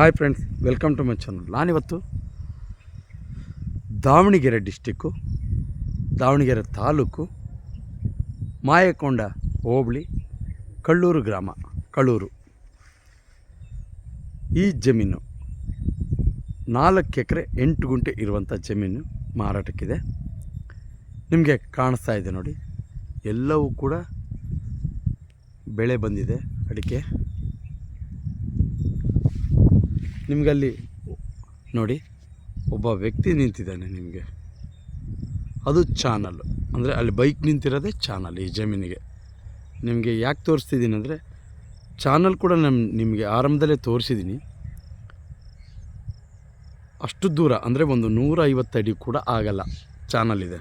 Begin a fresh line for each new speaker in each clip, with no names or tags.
Hi friends welcome to my channel ನಾನಿವತ್ತು Davanagere district Davanagere taluk, Mayakonda hobli, Kallur ಗ್ರಾಮ, ಕಳ್ಳೂರು. ಈ ಜಮೀನು ನಾಲ್ಕು ಎಕರೆ ಎಂಟು ಗುಂಟೆ ಇರುವಂಥ ಜಮೀನು ಮಾರಾಟಕ್ಕಿದೆ. ನಿಮಗೆ ಕಾಣಿಸ್ತಾ ಇದೆ ನೋಡಿ, ಎಲ್ಲವೂ ಕೂಡ ಬೆಳೆ ಬಂದಿದೆ ಅಡಿಕೆ. ನಿಮಗಲ್ಲಿ ನೋಡಿ, ಒಬ್ಬ ವ್ಯಕ್ತಿ ನಿಂತಿದ್ದಾನೆ ನಿಮಗೆ. ಅದು ಚಾನಲ್. ಅಂದರೆ ಅಲ್ಲಿ ಬೈಕ್ ನಿಂತಿರೋದೇ ಚಾನಲ್ ಈ ಜಮೀನಿಗೆ. ನಿಮಗೆ ಯಾಕೆ ತೋರಿಸ್ತಿದ್ದೀನಿ ಅಂದರೆ, ಚಾನಲ್ ಕೂಡ ನಮ್ಮ ನಿಮಗೆ ಆರಂಭದಲ್ಲೇ ತೋರಿಸಿದ್ದೀನಿ ಅಷ್ಟು ದೂರ, ಅಂದರೆ ಒಂದು ನೂರ ಅಡಿ ಕೂಡ ಆಗಲ್ಲ ಚಾನಲ್ ಇದೆ.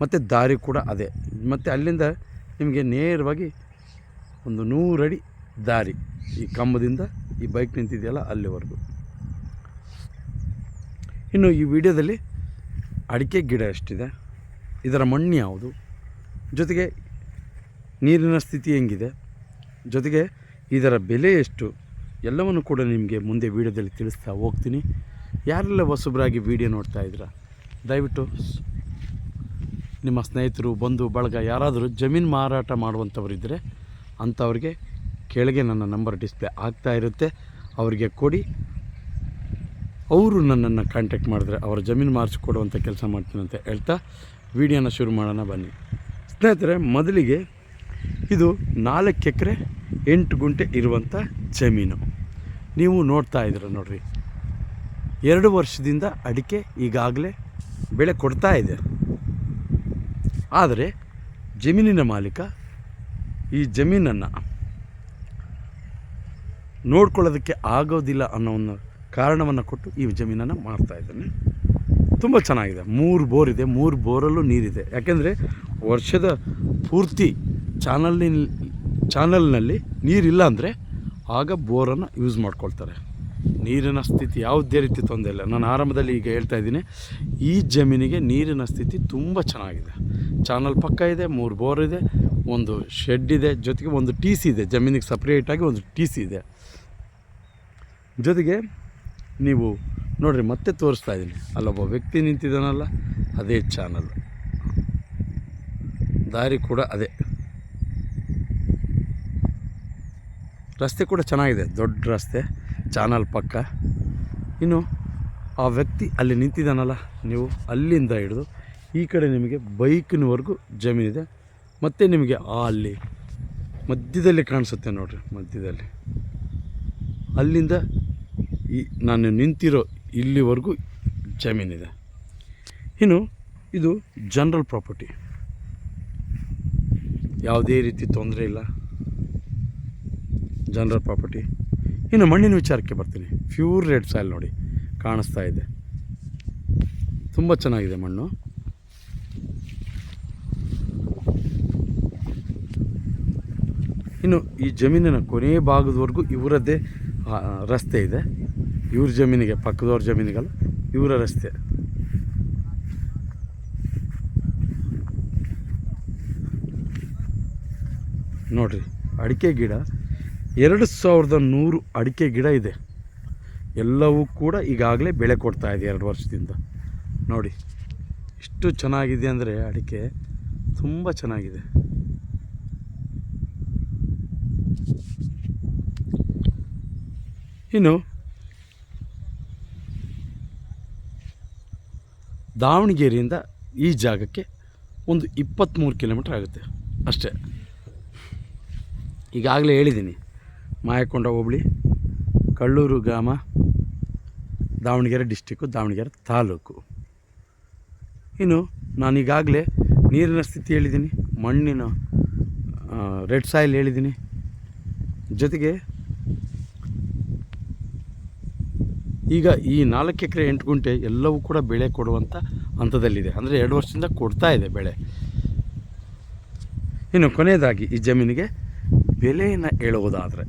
ಮತ್ತು ದಾರಿ ಕೂಡ ಅದೇ. ಮತ್ತು ಅಲ್ಲಿಂದ ನಿಮಗೆ ನೇರವಾಗಿ ಒಂದು ನೂರಡಿ ದಾರಿ ಈ ಕಂಬದಿಂದ ಈ ಬೈಕ್ ನಿಂತಿದೆಯಲ್ಲ, ಅಲ್ಲಿವರೆಗೂ. ಇನ್ನು ಈ ವಿಡಿಯೋದಲ್ಲಿ ಅಡಿಕೆ ಗಿಡ ಎಷ್ಟಿದೆ, ಇದರ ಮಣ್ಣು ಯಾವುದು, ಜೊತೆಗೆ ನೀರಿನ ಸ್ಥಿತಿ ಹೆಂಗಿದೆ, ಜೊತೆಗೆ ಇದರ ಬೆಲೆ ಎಷ್ಟು, ಎಲ್ಲವನ್ನು ಕೂಡ ನಿಮಗೆ ಮುಂದೆ ವಿಡಿಯೋದಲ್ಲಿ ತಿಳಿಸ್ತಾ ಹೋಗ್ತೀನಿ. ಯಾರೆಲ್ಲ ಹೊಸಬರಾಗಿ ವಿಡಿಯೋ ನೋಡ್ತಾ ಇದ್ದೀರಾ, ದಯವಿಟ್ಟು ನಿಮ್ಮ ಸ್ನೇಹಿತರು, ಬಂಧು, ಬಳಗ, ಯಾರಾದರೂ ಜಮೀನು ಮಾರಾಟ ಮಾಡುವಂಥವರಿದ್ದರೆ ಅಂಥವ್ರಿಗೆ ಕೆಳಗೆ ನನ್ನ ನಂಬರ್ ಡಿಸ್ಪ್ಲೇ ಆಗ್ತಾ ಇರುತ್ತೆ, ಅವರಿಗೆ ಕೊಡಿ. ಅವರು ನನ್ನನ್ನು ಕಾಂಟ್ಯಾಕ್ಟ್ ಮಾಡಿದ್ರೆ ಅವರ ಜಮೀನು ಮಾರಿಸಿಕೊಡುವಂಥ ಕೆಲಸ ಮಾಡ್ತೀನಿ ಅಂತ ಹೇಳ್ತಾ ವಿಡಿಯೋನ ಶುರು ಮಾಡೋಣ ಬನ್ನಿ. ಸ್ನೇಹಿತರೆ, ಮೊದಲಿಗೆ ಇದು ನಾಲ್ಕು ಎಕರೆ, ಎಂಟು ಗುಂಟೆ ಇರುವಂಥ ಜಮೀನು. ನೀವು ನೋಡ್ತಾ ಇದ್ದೀರ ನೋಡಿರಿ, ಎರಡು ವರ್ಷದಿಂದ ಅಡಿಕೆ ಈಗಾಗಲೇ ಬೆಳೆ ಕೊಡ್ತಾ ಇದೆ. ಆದರೆ ಜಮೀನಿನ ಮಾಲೀಕ ಈ ಜಮೀನನ್ನು ನೋಡ್ಕೊಳ್ಳೋದಕ್ಕೆ ಆಗೋದಿಲ್ಲ ಅನ್ನೋ ಒಂದು ಕಾರಣವನ್ನು ಕೊಟ್ಟು ಈ ಜಮೀನನ್ನು ಇದ್ದಾನೆ. ತುಂಬ ಚೆನ್ನಾಗಿದೆ. ಮೂರು ಬೋರ್ ಇದೆ. ಮೂರು ಬೋರಲ್ಲೂ ನೀರಿದೆ. ಯಾಕೆಂದರೆ ವರ್ಷದ ಪೂರ್ತಿ ಚಾನಲ್ನಲ್ಲಿ ಚಾನಲ್ನಲ್ಲಿ ನೀರಿಲ್ಲ ಅಂದರೆ ಆಗ ಬೋರನ್ನು ಯೂಸ್ ಮಾಡ್ಕೊಳ್ತಾರೆ. ನೀರಿನ ಸ್ಥಿತಿ ಯಾವುದೇ ರೀತಿ ತೊಂದರೆ ಇಲ್ಲ. ನಾನು ಆರಂಭದಲ್ಲಿ ಈಗ ಹೇಳ್ತಾ ಇದ್ದೀನಿ, ಈ ಜಮೀನಿಗೆ ನೀರಿನ ಸ್ಥಿತಿ ತುಂಬ ಚೆನ್ನಾಗಿದೆ. ಚಾನಲ್ ಪಕ್ಕ ಇದೆ, ಮೂರು ಬೋರ್ ಇದೆ. ಒಂದು ಶೆಡ್ ಇದೆ, ಜೊತೆಗೆ ಒಂದು ಟಿ ಸಿ ಇದೆ, ಜಮೀನಿಗೆ ಸಪ್ರೇಟಾಗಿ ಒಂದು ಟಿ ಸಿ ಇದೆ. ಜೊತೆಗೆ ನೀವು ನೋಡಿರಿ, ಮತ್ತೆ ತೋರಿಸ್ತಾ ಇದ್ದೀನಿ. ಅಲ್ಲೊಬ್ಬ ವ್ಯಕ್ತಿ ನಿಂತಿದ್ದಾನಲ್ಲ, ಅದೇ ಚಾನಲ್ ದಾರಿ ಕೂಡ ಅದೇ. ರಸ್ತೆ ಕೂಡ ಚೆನ್ನಾಗಿದೆ, ದೊಡ್ಡ ರಸ್ತೆ ಚಾನಲ್ ಪಕ್ಕ. ಇನ್ನು ಆ ವ್ಯಕ್ತಿ ಅಲ್ಲಿ ನಿಂತಿದ್ದಾನಲ್ಲ, ನೀವು ಅಲ್ಲಿಂದ ಹಿಡಿದು ಈ ಕಡೆ ನಿಮಗೆ ಬೈಕಿನವರೆಗೂ ಜಮೀನಿದೆ. ಮತ್ತು ನಿಮಗೆ ಅಲ್ಲಿ ಮಧ್ಯದಲ್ಲಿ ಕಾಣಿಸುತ್ತೆ ನೋಡಿರಿ, ಮಧ್ಯದಲ್ಲಿ. ಅಲ್ಲಿಂದ ಈ ನಾನು ನಿಂತಿರೋ ಇಲ್ಲಿವರೆಗೂ ಜಮೀನಿದೆ. ಇನ್ನು ಇದು ಜನರಲ್ ಪ್ರಾಪರ್ಟಿ. ಯಾವುದೇ ರೀತಿ ತೊಂದರೆ ಇಲ್ಲ. General property. ಇನ್ನು ಮಣ್ಣಿನ ವಿಚಾರಕ್ಕೆ ಬರ್ತೀನಿ. ಪ್ಯೂರ್ ರೆಡ್ ಸಾಯಿಲ್ ನೋಡಿ, ಕಾಣಿಸ್ತಾ ಇದೆ. ತುಂಬ ಚೆನ್ನಾಗಿದೆ ಮಣ್ಣು. ಇನ್ನು ಈ ಜಮೀನಿನ ಕೊನೆಯ ಭಾಗದವರೆಗೂ ಇವರದ್ದೇ ರಸ್ತೆ ಇದೆ. ಇವ್ರ ಜಮೀನಿಗೆ, ಪಕ್ಕದವ್ರ ಜಮೀನಿಗೆಲ್ಲ, ಇವರ ರಸ್ತೆ. ನೋಡ್ರಿ, ಅಡಿಕೆ ಗಿಡ, ಎರಡು ಸಾವಿರದ ನೂರು ಅಡಿಕೆ ಗಿಡ ಇದೆ. ಎಲ್ಲವೂ ಕೂಡ ಈಗಾಗಲೇ ಬೆಳೆ ಕೊಡ್ತಾ ಇದೆ ಎರಡು ವರ್ಷದಿಂದ. ನೋಡಿ, ಇಷ್ಟು ಚೆನ್ನಾಗಿದೆ ಅಂದರೆ ಅಡಿಕೆ ತುಂಬ ಚೆನ್ನಾಗಿದೆ. ಇನ್ನು ದಾವಣಗೆರೆಯಿಂದ ಈ ಜಾಗಕ್ಕೆ ಒಂದು ಇಪ್ಪತ್ತ್ಮೂರು ಕಿಲೋಮೀಟ್ರ್ ಆಗುತ್ತೆ. ಅಷ್ಟೇ. ಈಗಾಗಲೇ ಹೇಳಿದ್ದೀನಿ. ಮಾಯಕೊಂಡ ಹೋಬಳಿ, ಕಳ್ಳೂರು ಗ್ರಾಮ, ದಾವಣಗೆರೆ ಡಿಸ್ಟಿಕ್ಕು, ದಾವಣಗೆರೆ ತಾಲೂಕು. ಇನ್ನು ನಾನೀಗಾಗಲೇ ನೀರಿನ ಸ್ಥಿತಿ ಹೇಳಿದ್ದೀನಿ, ಮಣ್ಣಿನ ರೆಡ್ ಸಾಯಿಲ್ ಹೇಳಿದ್ದೀನಿ. ಜೊತೆಗೆ ಈಗ ಈ ನಾಲ್ಕು ಎಕರೆ ಎಂಟು ಗುಂಟೆ ಎಲ್ಲವೂ ಕೂಡ ಬೆಳೆ ಕೊಡುವಂಥ ಹಂತದಲ್ಲಿದೆ. ಅಂದರೆ ಎರಡು ವರ್ಷದಿಂದ ಕೊಡ್ತಾ ಇದೆ ಬೆಳೆ. ಇನ್ನು ಕೊನೆಯದಾಗಿ ಈ ಜಮೀನಿಗೆ ಬೆಲೆಯನ್ನು ಹೇಳುವುದಾದರೆ,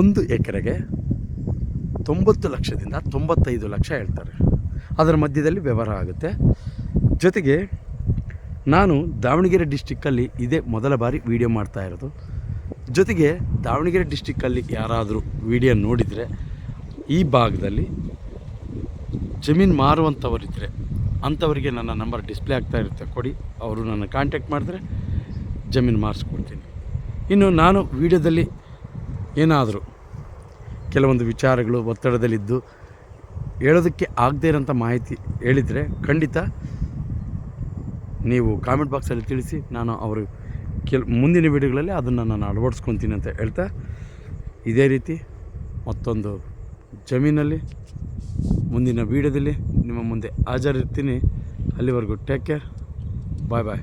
ಒಂದು ಎಕರೆಗೆ ತೊಂಬತ್ತು ಲಕ್ಷದಿಂದ ತೊಂಬತ್ತೈದು ಲಕ್ಷ ಹೇಳ್ತಾರೆ. ಅದರ ಮಧ್ಯದಲ್ಲಿ ವ್ಯವಹಾರ ಆಗುತ್ತೆ. ಜೊತೆಗೆ ನಾನು ದಾವಣಗೆರೆ ಡಿಸ್ಟಿಕ್ಕಲ್ಲಿ ಇದೇ ಮೊದಲ ಬಾರಿ ವಿಡಿಯೋ ಮಾಡ್ತಾ ಇರೋದು. ಜೊತೆಗೆ ದಾವಣಗೆರೆ ಡಿಸ್ಟಿಕ್ಕಲ್ಲಿ ಯಾರಾದರೂ ವಿಡಿಯೋ ನೋಡಿದರೆ ಈ ಭಾಗದಲ್ಲಿ ಜಮೀನು ಮಾರುವಂಥವರಿದ್ದರೆ ಅಂಥವರಿಗೆ ನನ್ನ ನಂಬರ್ ಡಿಸ್ಪ್ಲೇ ಆಗ್ತಾ ಇರುತ್ತೆ. ಕೊಡಿ, ಅವರು ನನ್ನ ಕಾಂಟ್ಯಾಕ್ಟ್ ಮಾಡಿದ್ರೆ ಜಮೀನು ಮಾರಿಸ್ಕೊಡ್ತೀನಿ. ಇನ್ನು ನಾನು ವಿಡಿಯೋದಲ್ಲಿ ಏನಾದರೂ ಕೆಲವೊಂದು ವಿಚಾರಗಳು ಒತ್ತಡದಲ್ಲಿದ್ದು ಹೇಳೋದಕ್ಕೆ ಆಗದೇ ಇರೋಂಥ ಮಾಹಿತಿ ಹೇಳಿದರೆ ಖಂಡಿತ ನೀವು ಕಾಮೆಂಟ್ ಬಾಕ್ಸಲ್ಲಿ ತಿಳಿಸಿ ನಾನು ಅವರು ಕೆಲ್, ಮುಂದಿನ ವೀಡಿಯೋಗಳಲ್ಲಿ ಅದನ್ನು ನಾನು ಅಳವಡಿಸ್ಕೊತೀನಿ ಅಂತ ಹೇಳ್ತಾ, ಇದೇ ರೀತಿ ಮತ್ತೊಂದು ಜಮೀನಲ್ಲಿ, ಮುಂದಿನ ವೀಡಿಯೋದಲ್ಲಿ ನಿಮ್ಮ ಮುಂದೆ ಹಾಜರಿರ್ತೀನಿ. ಅಲ್ಲಿವರೆಗೂ ಟೇಕ್ ಕೇರ್ ಬಾಯ್ ಬಾಯ್